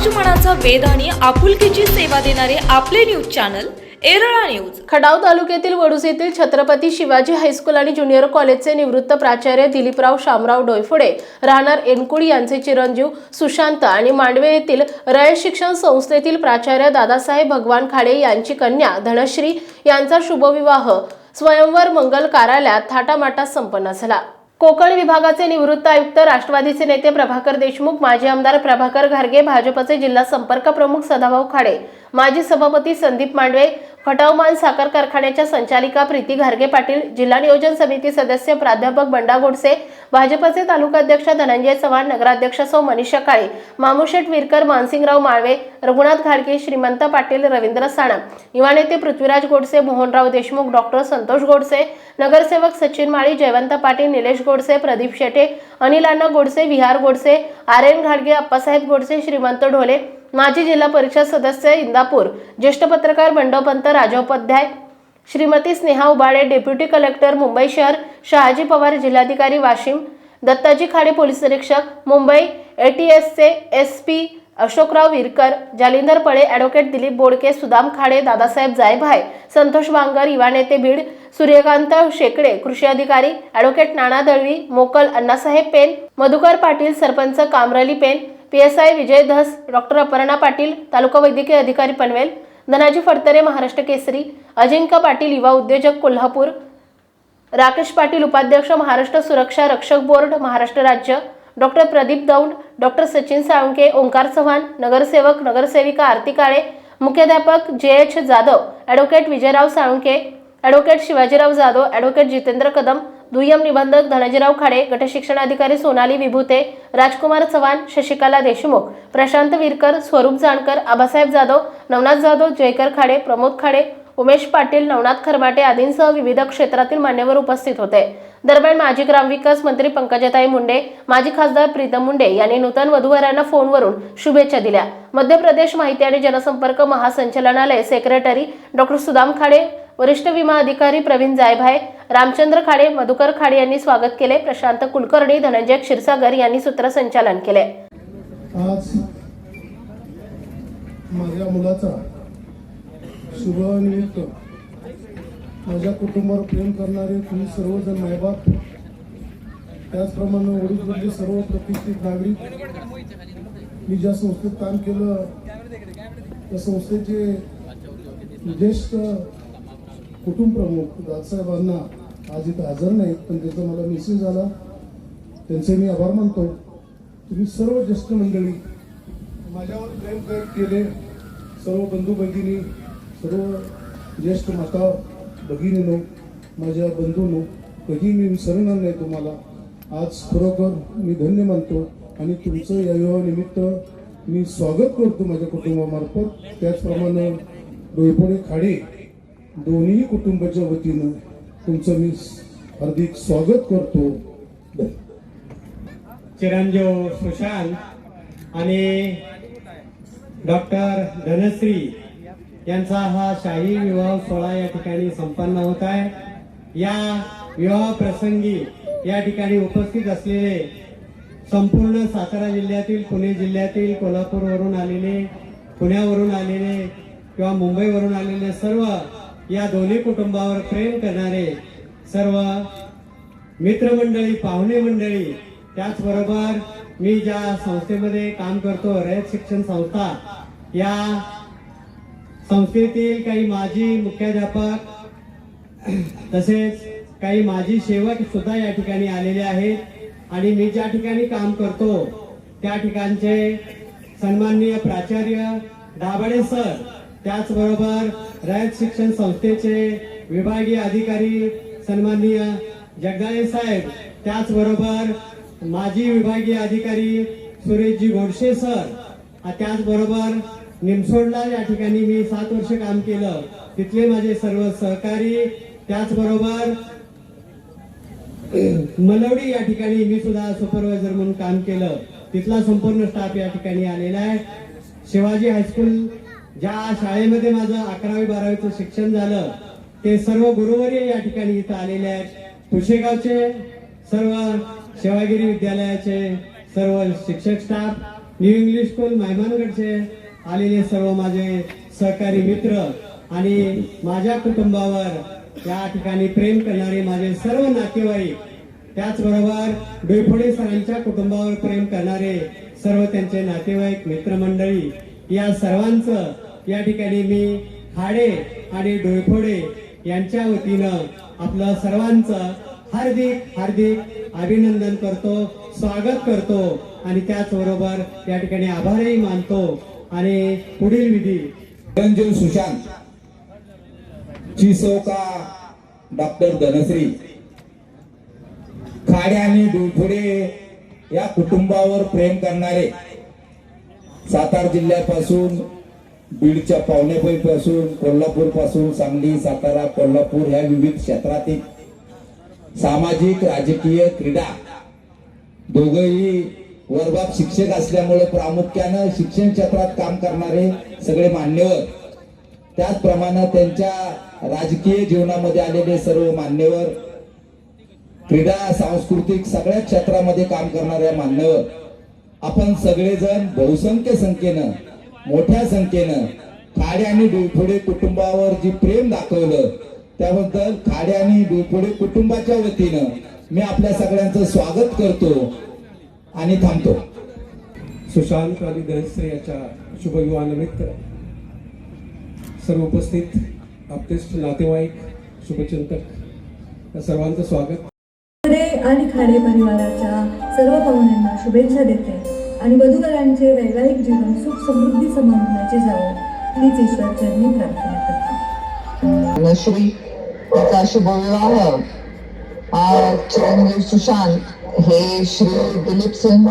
समाजमनाचा वेद आणि आपुलकीची सेवा देणारे आपले news channel Erala news. Khadav तालुक्यातील वडूज येथील छत्रपती शिवाजी हायस्कूल आणि ज्युनियर कॉलेजचे निवृत्त प्राचार्य दिलीपराव शामराव डोयफोडे राहणार एनकुडी यांचे चिरंजीव सुशांत आणि मांडवे येथील रयत शिक्षण संस्थेतील प्राचार्य दादासाहेब भगवान खाडे यांची कन्या धनश्री यांचा शुभविवाह. स्वयंवर मंगल कार्यालयात थाटामाटात संपन्न झाला. कोकण विभागाचे निवृत्त आयुक्त राष्ट्रवादीचे नेते प्रभाकर देशमुख माजी आमदार प्रभाकर घारगे भाजपचे जिल्हा संपर्क प्रमुख सदाभाऊ खाडे माजी सभापती संदीप मांडवे खटावमान साखर कारखान्याच्या संचालिका प्रीती घारगे पाटील जिल्हा नियोजन समिती सदस्य प्राध्यापक बंडा गोडसे भाजपचे तालुकाध्यक्ष धनंजय चव्हाण नगराध्यक्ष सौ मनीषा काळे मामुशेठ विरकर मानसिंगराव माळवे रघुनाथ घाडगे श्रीमंत पाटील रवींद्र साणप युवा नेते पृथ्वीराज गोडसे मोहनराव देशमुख डॉक्टर संतोष गोडसे नगरसेवक सचिन माळी जयवंत पाटील निलेश गोडसे प्रदीप शेटे अनिल अण्णा गोडसे विहार गोडसे आर्यन घाडगे अप्पासाहेब गोडसे श्रीमंत ढोले माजी जिल्हा परिषद सदस्य इंदापूर ज्येष्ठ पत्रकार बंडोपंत राजोपाध्याय श्रीमती स्नेहा उबाळे डेप्युटी कलेक्टर मुंबई शहर शहाजी पवार जिल्हाधिकारी वाशिम दत्ताजी खाडे पोलीस निरीक्षक Mumbai एटीएसचे S P Ashokrao Virkar Jalindar Pale advocate Dilip Bodke Sudam Khade Dadasaheb Jaybhay Santosh Bangar युवा नेते बीड सूर्यकांत शेकडे कृषी अधिकारी advocate Nana Dalvi Mokal Annasaheb Pen Madhukar Patil sarpanch Kamarli Pen P S I Vijay Dhas doctor Aparna Patil taluka वैद्यकीय अधिकारी पनवेल धनाजी फडतरे महाराष्ट्र केसरी अजिंक्य पाटील युवा उद्योजक कोल्हापूर राकेश पाटील उपाध्यक्ष महाराष्ट्र सुरक्षा रक्षक बोर्ड महाराष्ट्र राज्य डॉक्टर प्रदीप दौंड डॉक्टर सचिन साळुंके ओंकार चव्हाण नगरसेवक नगरसेविका आरती काळे मुख्याध्यापक J H Jadhav advocate Vijayrao Salunke advocate Shivajirao Jadhav advocate Jitendra Kadam दुय्यम निबंधक धनाजीराव खाडे गटशिक्षणाधिकारी सोनाली विभूते राजकुमार चव्हाण शशिकला देशमुख प्रशांत विरकर स्वरूप जाणकर आबासाहेब जाधव नवनाथ जाधव जयकर खाडे प्रमोद खाडे उमेश पाटील नवनाथ खरमाटे आदींसह विविध क्षेत्रातील मान्यवर उपस्थित होते. दरम्यान माजी ग्रामविकास मंत्री पंकजाताई मुंडे माजी खासदार प्रीतम मुंडे यांनी नूतन वधूवरांना फोनवरून शुभेच्छा दिल्या. मध्य प्रदेश माहिती आणि जनसंपर्क महासंचालनालय सेक्रेटरी डॉक्टर सुदाम खाडे वरिष्ठ विमा अधिकारी प्रवीण जायभाय रामचंद्र खाडे मधुकर खाडे यांनी स्वागत केले. प्रशांत कुलकर्णी धनंजय क्षीरसागर यांनी सूत्रसंचालन केले. आज माझ्या मुलाचा शुभनिमित्त माझ्या कुटुंबावर प्रेम करणारे तुम्ही सर्वजण मायबाप त्याचप्रमाणे वडीलमधले सर्व प्रतिष्ठित नागरिक मी ज्या संस्थेत काम केलं त्या संस्थेचे ज्येष्ठ कुटुंब प्रमुख दादसाहेबांना आज इथं हजर नाहीत पण त्याचा मला मेसेज आला. त्यांचे मी आभार मानतो. तुम्ही सर्व ज्येष्ठ मंडळी माझ्यावर प्रेम कर केले. सर्व बंधू भगिनी सर्व ज्येष्ठ माता भगिनीनो माझ्या बंधूनो कधी मी विसरणार नाही तुम्हाला. आज खरोखर मी धन्य मानतो आणि तुमचं या विवाहानिमित्त मी स्वागत करतो माझ्या कुटुंबामार्फत. त्याचप्रमाणे डोईपोडे खाडे दोन्ही कुटुंबाच्या वतीनं तुमचं मी हार्दिक स्वागत करतो. चिरंजीव सुशांत आणि डॉक्टर धनश्री यांचा हा शाही विवाह सोहळा या ठिकाणी संपन्न होत आहे. या विवाह प्रसंगी या ठिकाणी उपस्थित असलेले संपूर्ण सातारा जिल्ह्यातील पुणे जिल्ह्यातील कोल्हापूरवरून आलेले पुण्यावरून आलेले किंवा मुंबईवरून आलेले सर्व या दोन्ही कुटुंबावर प्रेम करणारे सर्व मित्रमंडळी पाहुणे मंडळी त्याचबरोबर मी ज्या संस्थेमध्ये काम करतो रयत शिक्षण संस्था या संस्थेतील काही माजी मुख्याध्यापक तसेच काही माजी सेवक सुद्धा या ठिकाणी आलेले आहेत. आणि मी ज्या ठिकाणी काम करतो त्या ठिकाणचे सन्माननीय प्राचार्य दाभाडे सर त्याचबरोबर रयत शिक्षण संस्थेचे विभागीय अधिकारी सन्माननीय जगदाळे साहेब त्याचबरोबर माजी विभागीय अधिकारी सुरेशजी गोडसे सर त्याचबरोबर निमसोडला या ठिकाणी मी सात वर्ष काम केलं. तिथले माझे सर्व सहकारी त्याचबरोबर मलवडी या ठिकाणी मी सुद्धा सुपरवायझर म्हणून काम केलं. तिथला संपूर्ण स्टाफ या ठिकाणी आलेला आहे. शिवाजी हायस्कूल ज्या शाळेमध्ये माझं अकरावी बारावीचं शिक्षण झालं ते सर्व गुरुवर्य या ठिकाणी इथं आलेले आहेत. पुशेगावचे सर्व शेवागिरी विद्यालयाचे सर्व शिक्षक स्टाफ न्यू इंग्लिश स्कूल मेहमानगडचे आलेले सर्व माझे सहकारी मित्र आणि माझ्या कुटुंबावर या ठिकाणी प्रेम करणारे माझे सर्व नातेवाईक त्याचबरोबर डोईफोडे सरांच्या कुटुंबावर प्रेम करणारे सर्व त्यांचे नातेवाईक मित्रमंडळी या सर्वांचं या ठिकाणी मी हाडे आणि डोईफोडे यांच्या वतीनं आपलं सर्वांचं हार्दिक हार्दिक अभिनंदन करतो स्वागत करतो आणि त्याचबरोबर या ठिकाणी आभारही मानतो. आणि पुढील विधी. रंजन सुशांत. चिसोका डॉक्टर धनश्री. खाडे आणि डुलफुडे या कुटुंबावर प्रेम करणारे. सातारा जिल्ह्यापासून बीडच्या पासून कोल्हापूरपासून सांगली सातारा कोल्हापूर ह्या विविध क्षेत्रातील सामाजिक राजकीय क्रीडा दोघंही वर्गात शिक्षक असल्यामुळे प्रामुख्यानं शिक्षण क्षेत्रात काम करणारे सगळे मान्यवर. त्याचप्रमाणे त्यांच्या राजकीय जीवनामध्ये आलेले सर्व मान्यवर क्रीडा सांस्कृतिक सगळ्या क्षेत्रामध्ये काम करणाऱ्या मान्यवर. आपण सगळेजण बहुसंख्य संख्येनं मोठ्या संख्येनं खाडे आणि डुईफोडे कुटुंबावर जी प्रेम दाखवलं त्याबद्दल खाडे आणि डुईफोडे कुटुंबाच्या वतीनं मी आपल्या सगळ्यांचं स्वागत करतो आणि थांबतो. सुशांत आणि दहस्त्र याच्या शुभविवाहानिमित्त सर्व उपस्थित आपतेष्ट नातेवाईक शुभचिंतक या सर्वांचं स्वागत. आणि खाडे परिवाराच्या सर्व पाहुण्यांना शुभेच्छा देते. आणि वधूकरांचे वैवाहिक जीवन सुख समृद्धी समाधानाचे जावो हीच ईश्वर चरणी प्रार्थना करते. तिचा शुभविवाह आज चिरंजीव सुशांत हे श्री दिलीप सिंह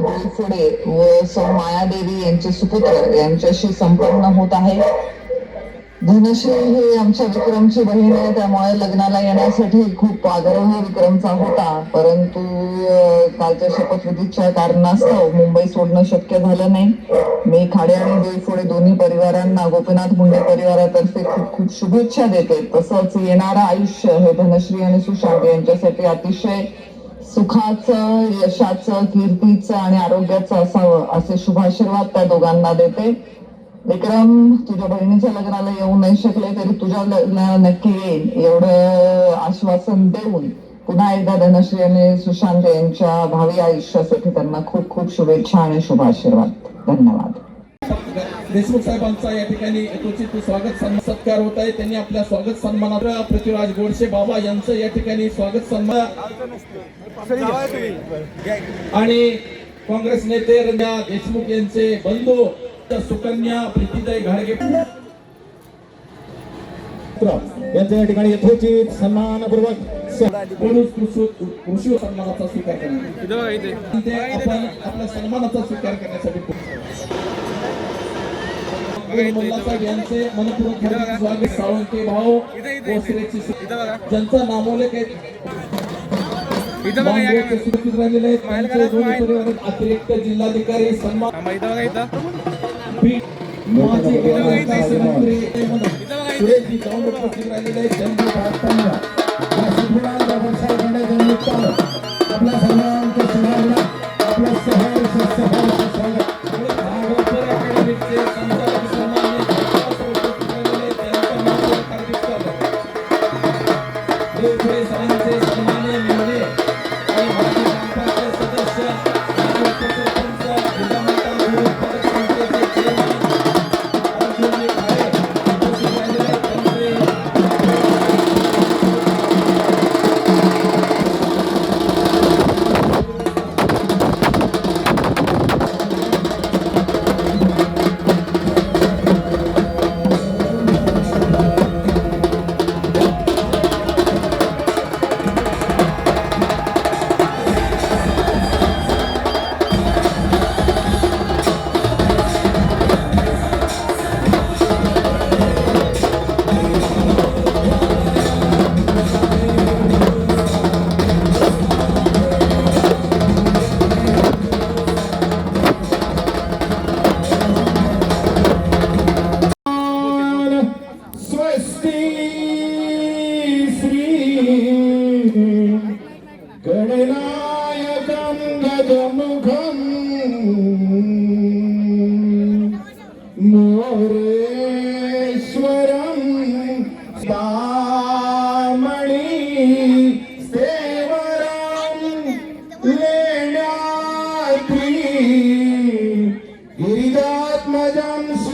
बोलफुडे व सौ मायादेवी यांचे सुपुत्र यांच्याशी संपन्न होत आहे. धनश्री ही आमच्या विक्रमची बहीण आहे त्यामुळे लग्नाला येण्यासाठी खूप आग्रह विक्रमचा होता. परंतु कालच्या शपथविधीच्या कारणास्तव मुंबई सोडणं शक्य झालं नाही. मी खाडे आणि डोईफोडे दोन्ही परिवारांना गोपीनाथ मुंडे परिवारातर्फे खूप खूप शुभेच्छा देते. तसंच येणारं आयुष्य हे धनश्री आणि सुशांत यांच्यासाठी अतिशय सुखाचं यशाचं कीर्तीचं आणि आरोग्याचं असावं असे शुभाशीर्वाद त्या दोघांना देते. विक्रम तुझ्या बहिणीच्या लग्नाला येऊ नाही शकले तरी तुझ्या लग्नाला नक्की येईल एवढं आश्वासन देऊन पुन्हा एकदा धनश्री आणि सुशांत यांच्या भावी आयुष्यासाठी त्यांना खूप खूप शुभेच्छा आणि शुभाशीर्वाद धन्यवाद. देशमुख साहेबांचा या ठिकाणी यथोचित स्वागत सत्कार होत आहे. त्यांनी आपल्या स्वागत सन्मानात पृथ्वीराज गोडसे बाबा यांचं या ठिकाणी स्वागत सन्मान आणि काँग्रेस नेते रंजा देशमुख यांचे बंधू सुकन्या प्रीतीताई घाडगे. यांच्या या ठिकाणी यथोचित सन्मानपूर्वक कृषी सन्मानाचा स्वीकार करणार. ते आपण आपल्या सन्मानाचा स्वीकार करण्यासाठी यांचे मनपूर्वक स्वागत. साळुंके भाऊ भोसरेचे ज्यांचा राहिलेले आहेत. अतिरिक्त जिल्हाधिकारी सन्मान माजी विकास मंत्री सुरेशजी जाऊन उपस्थित राहिलेले आहेत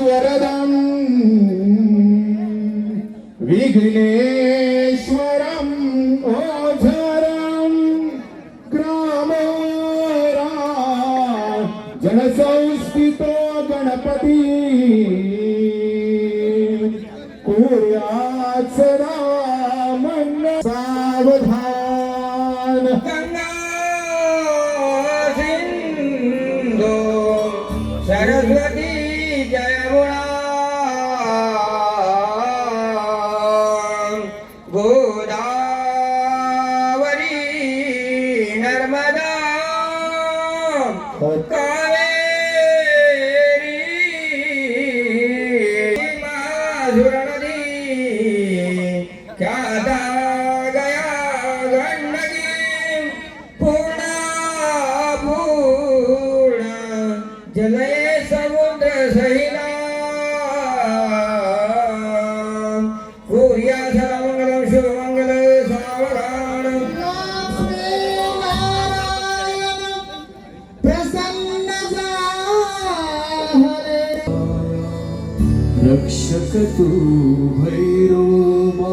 वरदं विघ्नेश्वरम् ओझरं ग्रामोरा जनसंस्थितो गणपती कुर्यात् सदा मन्न सावधान llorará रक्षक तू भैरोबा